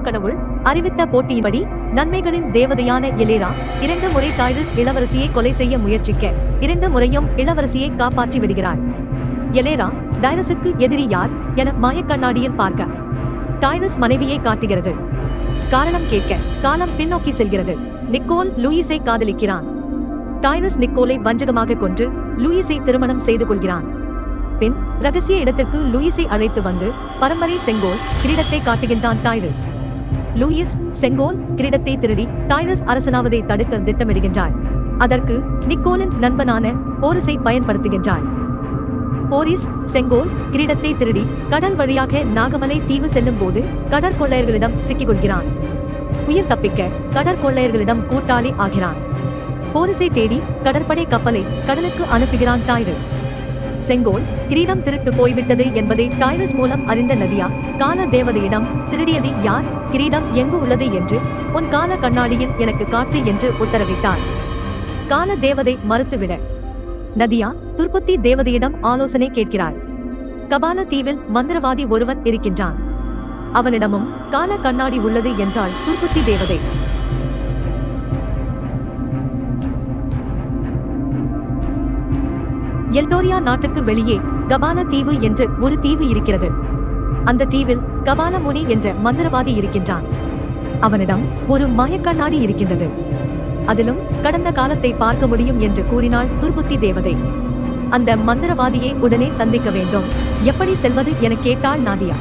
கடவுள் அறிவித்த போட்டியின்படி நன்மைகளின் தேவதையான எலேரா இரண்டு முறை டைரஸ் இளவரசியை கொலை செய்ய முயற்சிக்க இரண்டு முறையும் இளவரசியை காப்பாற்றி விடுகிறாள். எலேரா டைரஸுக்கு எதிரி யார் என மாயக்கண்ணாடியில் பார்க்க. டைரஸ் மனைவியை காட்டுகிறது. காரணம் கேட்க காலம் பின்னோக்கி செல்கிறது. நிக்கோல் லூயிஸை காதலிக்கிறான். டைரஸ் நிக்கோலை வஞ்சகமாக கொன்று லூயிஸை திருமணம் செய்து கொள்கிறான். பின் ரகசிய இடத்திற்கு லூயிஸை அழைத்து வந்து பரம்பரை செங்கோல் கிரீடத்தை காட்டுகின்றான் டைரஸ் லூயிஸ் செங்கோல் கிரீடத்தை திருடி டைரஸ் அரசனாவதை தடுக்க திட்டமிடுகின்றாள். அதற்கு நிக்கோலின் நண்பனான போரிஸை பயன்படுத்துகின்றாள். போரிஸ் செங்கோல் கிரீடத்தை திருடி கடல் வழியாக நாகமலை தீவு செல்லும் போது கடற்கொள்ளையர்களிடம் சிக்கிக்கொள்கிறான். உயிர் தப்பிக்க கடற்கொள்ளையர்களிடம் கூட்டாளி ஆகிறான். போரிஸை தேடி கடற்படை கப்பலை கடலுக்கு அனுப்புகிறான் டைரஸ் செங்கோல் கிரீடம் திருட்டு போய்விட்டது என்பதை டைரஸ் மூலம் அறிந்த நதியா கால தேவதையிடம் திருடியது யார் கிரீடம் எங்கு உள்ளது என்று உன் கால கண்ணாடியில் எனக்கு காட்டு என்று உத்தரவிட்டார். கால தேவதை மறுத்துவிட. நதியா துர்பத்தி தேவதையிடம் ஆலோசனை கேட்கிறாள் கபால தீவில் மந்திரவாதி ஒருவன் இருக்கின்றான். அவனிடமும் கால கண்ணாடி உள்ளது என்றாள் துர்புத்தி தேவதை. எல்டோரியா நாட்டுக்கு வெளியே கபால தீவு என்று ஒரு தீவு இருக்கிறது. அந்த தீவில் கபால முனி என்ற மந்திரவாதி இருக்கின்றான். அவனிடம் ஒரு மாயக்கண்ணாடி இருக்கின்றது. அதிலும் கடந்த காலத்தை பார்க்க முடியும் என்று கூறினாள் துர்புத்தி தேவதை. அந்த மந்திரவாதியை உடனே சந்திக்க வேண்டும். எப்படி செல்வது என கேட்டாள் நாதியா.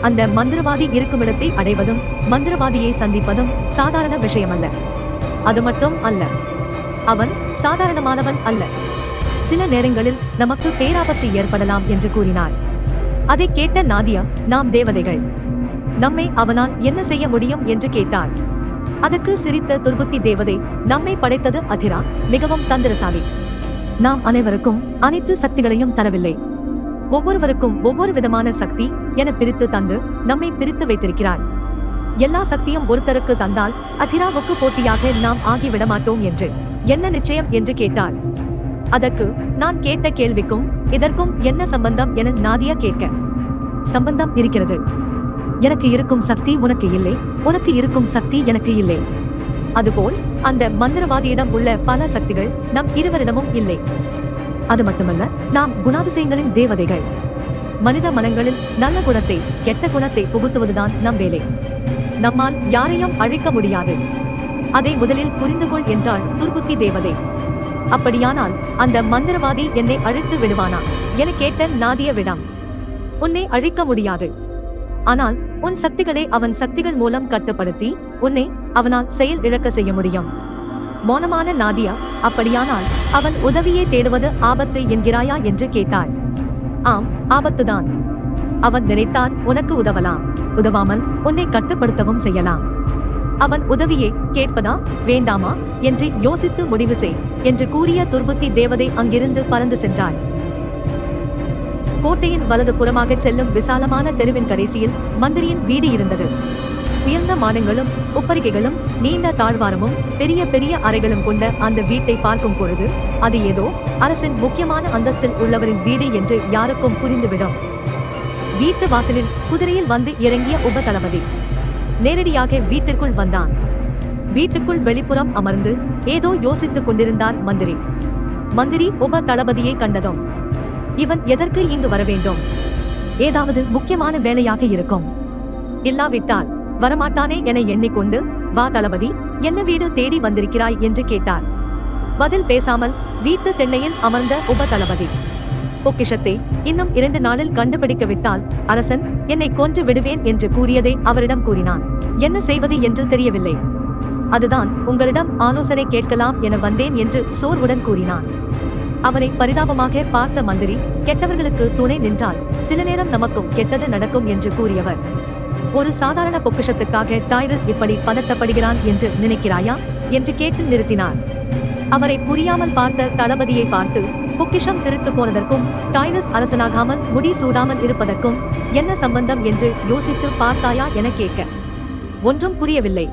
அந்த மந்திரவாதி இருக்குமிடத்தை அடைவதும் மந்திரவாதியை சந்திப்பதும் சாதாரண விஷயமல்ல. அது மட்டும் அல்ல. அவன் சாதாரணமானவன் அல்ல. சில நேரங்களில் நமக்கு பேராபத்து ஏற்படலாம் என்று கூறினார். அதை கேட்ட நாதியா நாம் தேவதைகள். நம்மை அவனால் என்ன செய்ய முடியும்? என்று கேட்டார். அதற்கு சிரித்த துர்புத்தி தேவதை நம்மை படைத்தது அதிரா மிகவும் தந்திரசாலி. நாம் அனைவருக்கும் அனைத்து சக்திகளையும் தரவில்லை. ஒவ்வொருவருக்கும் ஒவ்வொரு விதமான சக்தி என பிரித்து தந்து நம்மை பிரித்து வைத்திருக்கிறார். எல்லா சக்தியும் ஒருத்தருக்கு தந்தால் அதிராவுக்கு போட்டியாக நாம் ஆகிவிட மாட்டோம் என்று என்ன நிச்சயம்? என்று கேட்டாள் அதற்கு நான் கேட்ட கேள்விக்கும் இதற்கும் என்ன சம்பந்தம் என நாதியா கேட்க சம்பந்தம் இருக்கிறது. எனக்கு இருக்கும் சக்தி உனக்கு இல்லை உனக்கு இருக்கும் சக்தி எனக்கு இல்லை. அதுபோல் அந்த மந்திரவாதியிடம் உள்ள பல சக்திகள் நம் இருவரிடமும் இல்லை. அது மட்டுமல்ல நாம் குணாதிசயங்களின் தேவதைகள். மனித மனங்களில் நல்ல குணத்தை கெட்ட குணத்தை புகுத்துவதுதான் நம் வேலை. நம்மால் யாரையும் அழிக்க முடியாது. அதை முதலில் புரிந்து கொள் என்றாள் துர்புத்தி தேவதை. அப்படியானால் அந்த மந்திரவாதி என்னை அழித்து விடுவானா? என கேட்ட நாதிய விடம். உன்னை அழிக்க முடியாது. ஆனால் உன் சக்திகளை அவன் சக்திகள் மூலம் கட்டுப்படுத்தி உன்னை அவனால் செயல் இழக்க செய்ய முடியும். மௌனமான நாதியா அப்படியானால் அவன் உதவியை தேடுவது ஆபத்து என்கிறாயா என்று கேட்டாள். ஆம் ஆபத்துதான். அவன் நினைத்தால் உனக்கு உதவலாம். உதவாமல் உன்னை கட்டுப்படுத்தவும் செய்யலாம். அவன் உதவியை கேட்பதா? வேண்டாமா? என்று யோசித்து முடிவு செய் என்று கூறிய துர்புத்தி தேவதை அங்கிருந்து பறந்து சென்றாள். கோட்டையின் வலது புறமாக செல்லும் விசாலமான தெருவின் கடைசியில் மந்திரியின் வீடு இருந்தது. உயர்ந்த மாடங்களும் உப்பரிகைகளும் நீண்ட தாழ்வாரமும் பெரிய பெரிய அறைகளும் கொண்ட அந்த வீட்டை பார்க்கும் பொழுது அது ஏதோ அரசின் முக்கியமான அந்தஸ்தில் உள்ளவரின் வீடு என்று யாருக்கும் புரிந்துவிடும். வீட்டு வாசலில் குதிரையில் வந்து இறங்கிய உப தளபதி நேரடியாக வீட்டிற்குள் வந்தான். வீட்டுக்குள் வெளிப்புறம் அமர்ந்து ஏதோ யோசித்துக் கொண்டிருந்தார் மந்திரி. மந்திரி உப தளபதியை கண்டதும் இவன் எதற்கு இங்கு வர வேண்டும்? ஏதாவது முக்கியமான வேலையாக இருக்கும். இல்லாவிட்டால் வரமாட்டானே என எண்ணிக்கொண்டு வா தளபதி என்ன வீடு தேடி வந்திருக்கிறாய்? என்று கேட்டார். பதில் பேசாமல் வீட்டு தென்னையில் அமர்ந்த உப தளபதி. பொக்கிஷத்தை இன்னும் இரண்டு நாளில் கண்டுபிடிக்க விட்டால் அரசன் என்னை கொன்று விடுவேன் என்று கூறியதை அவரிடம் கூறினான். என்ன செய்வது என்று தெரியவில்லை. அதுதான் உங்களிடம் ஆலோசனை கேட்கலாம் என வந்தேன் என்று சோர்வுடன் கூறினான். அவனை பரிதாபமாக பார்த்த மந்திரி கெட்டவர்களுக்கு துணை நின்றால் சில நேரம் நமக்கும் கெட்டது நடக்கும் என்று கூறியவர். ஒரு சாதாரண பொக்கிஷத்துக்காக டைரஸ் இப்படி பதட்டப்படுகிறான் என்று நினைக்கிறாயா? என்று கேட்டு நிறுத்தினார். அவரை புரியாமல் பார்த்த தளபதியை பார்த்து பொக்கிஷம் திருட்டு போனதற்கும் டைனஸ் அரசனாகாமல் முடி சூடாமல் இருப்பதற்கும் என்ன சம்பந்தம் என்று யோசித்து பார்த்தாயா என கேட்க. ஒன்றும் புரியவில்லை.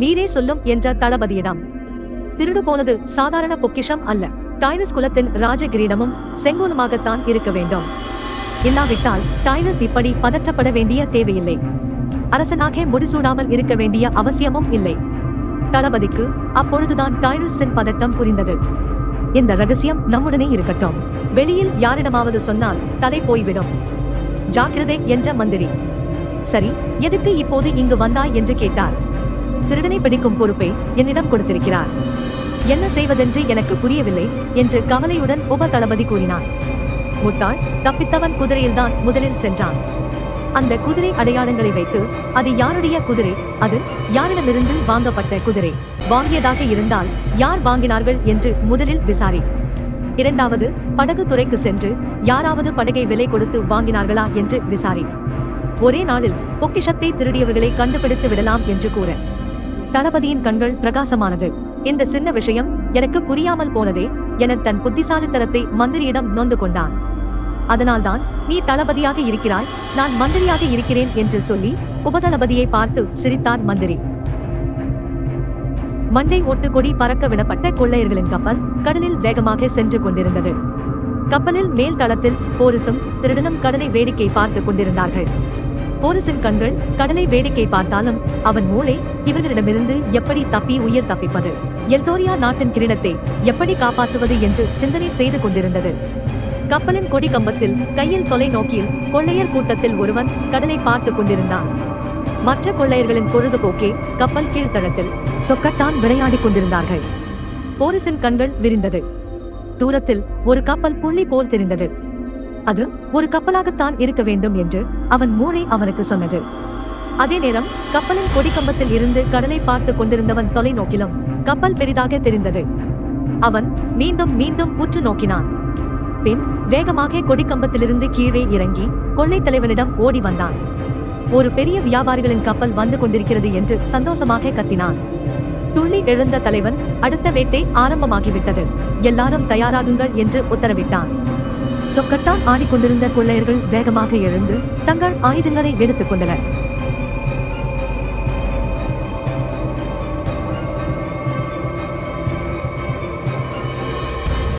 நீரே சொல்லும் என்ற தளபதியிடம். திருடு போனது சாதாரண பொக்கிஷம் அல்ல. டைனஸ் குலத்தின் ராஜ கிரீடமும் செங்கோலுமாகத்தான் இருக்க வேண்டும். இல்லாவிட்டால் டைனஸ் இப்படி பதற்றப்பட வேண்டிய தேவையில்லை. அரசனாக முடிசூடாமல் இருக்க வேண்டிய அவசியமும் இல்லை. தளபதிக்கு அப்பொழுதுதான் டைனஸின் பதட்டம் புரிந்தது. இந்த ரகசியம் நம்முடனே இருக்கட்டும். வெளியில் யாரிடமாவது சொன்னால் தலை போய்விடும். ஜாக்கிரதை என்ற மந்திரி. சரி எதுக்கு இப்போது இங்கு வந்தாய் என்று கேட்டார். திருடனை பிடிக்கும் பொறுப்பை என்னிடம் கொடுத்திருக்கிறார். என்ன செய்வதென்று எனக்கு புரியவில்லை என்று கவலையுடன் உப தளபதி கூறினார் முட்டாள் தப்பித்தவன் குதிரையில்தான் முதலில் சென்றான். அந்த குதிரை அடையாளங்களை வைத்து அது யாருடைய குதிரை? அது யாரிடமிருந்து வாங்கப்பட்ட குதிரை? வாங்கியதாக இருந்தால் யார் வாங்கினார்கள் என்று முதலில் விசாரி. இரண்டாவது படகு துறைக்கு சென்று யாராவது படகை விலை கொடுத்து வாங்கினார்களா என்று விசாரி. ஒரே நாளில் பொக்கிஷத்தை திருடியவர்களை கண்டுபிடித்து விடலாம் என்று கூற. தளபதியின் கண்கள் பிரகாசமானது. இந்த சின்ன விஷயம் எனக்கு புரியாமல் போனதே என தன் புத்திசாலித்தனத்தை மந்திரியிடம் நொந்து கொண்டான். அதனால்தான் நீ தளபதியாக இருக்கிறாய் நான் மந்திரியாக இருக்கிறேன் என்று சொல்லி உபதளபதியை பார்த்து சிரித்தார் மந்திரி. மண்டை ஒட்டு கொடி பறக்க விடப்பட்ட கொள்ளையர்களின் கப்பல் கடலில் வேகமாக சென்று கொண்டிருந்தது. கப்பலில் மேல் தளத்தில் போரிசும் திருடனும் கடலை வேடிக்கை பார்த்துக் கொண்டிருந்தார்கள். போரிசின் கண்கள் கடலை வேடிக்கை பார்த்தாலும் அவன் மூளை இவர்களிடமிருந்து எப்படி தப்பி உயிர் தப்பிப்பது? எல்தோரியா நாட்டின் கிரீடத்தை எப்படி காப்பாற்றுவது என்று சிந்தனை செய்து கொண்டிருந்தது. கப்பலின் கொடி கம்பத்தில் கையில் தொலைநோக்கியில் கொள்ளையர் கூட்டத்தில் ஒருவன் கடலை பார்த்துக் கொண்டிருந்தான். மற்ற கொள்ளையர்களின் பொழுதுபோக்கே கப்பல் கீழ்த்தளத்தில் சொக்கட்டான் விளையாடிக் கொண்டிருந்தார்கள். போரிசின் கண்கள் விரிந்தது. தூரத்தில் ஒரு கப்பல் புள்ளி போல் தெரிந்தது. அது ஒரு கப்பலாகத்தான் இருக்க வேண்டும் என்று அவன் மூளை அவனுக்கு சொன்னது. அதே நேரம் கப்பலின் கொடிக்கம்பத்தில் இருந்து கடலை பார்த்து கொண்டிருந்தவன் தொலைநோக்கிலும் கப்பல் பெரிதாக தெரிந்தது. அவன் மீண்டும் மீண்டும் உற்று நோக்கினான். பின் வேகமாக கொடிக்கம்பத்திலிருந்து கீழே இறங்கி கொள்ளைத் தலைவனிடம் ஓடி வந்தான். ஒரு பெரிய வியாபாரிகளின் கப்பல் வந்து கொண்டிருக்கிறது என்று சந்தோஷமாக கத்தினான். துள்ளி எழுந்த தலைவன் அடுத்த வேட்டை ஆரம்பமாகிவிட்டது. எல்லாரும் தயாராகுங்கள் என்று உத்தரவிட்டான். சொக்கட்டால் ஆடிக்கொண்டிருந்த கொள்ளையர்கள் வேகமாக எழுந்து தங்கள் ஆயுதங்களை எடுத்துக் கொண்டனர்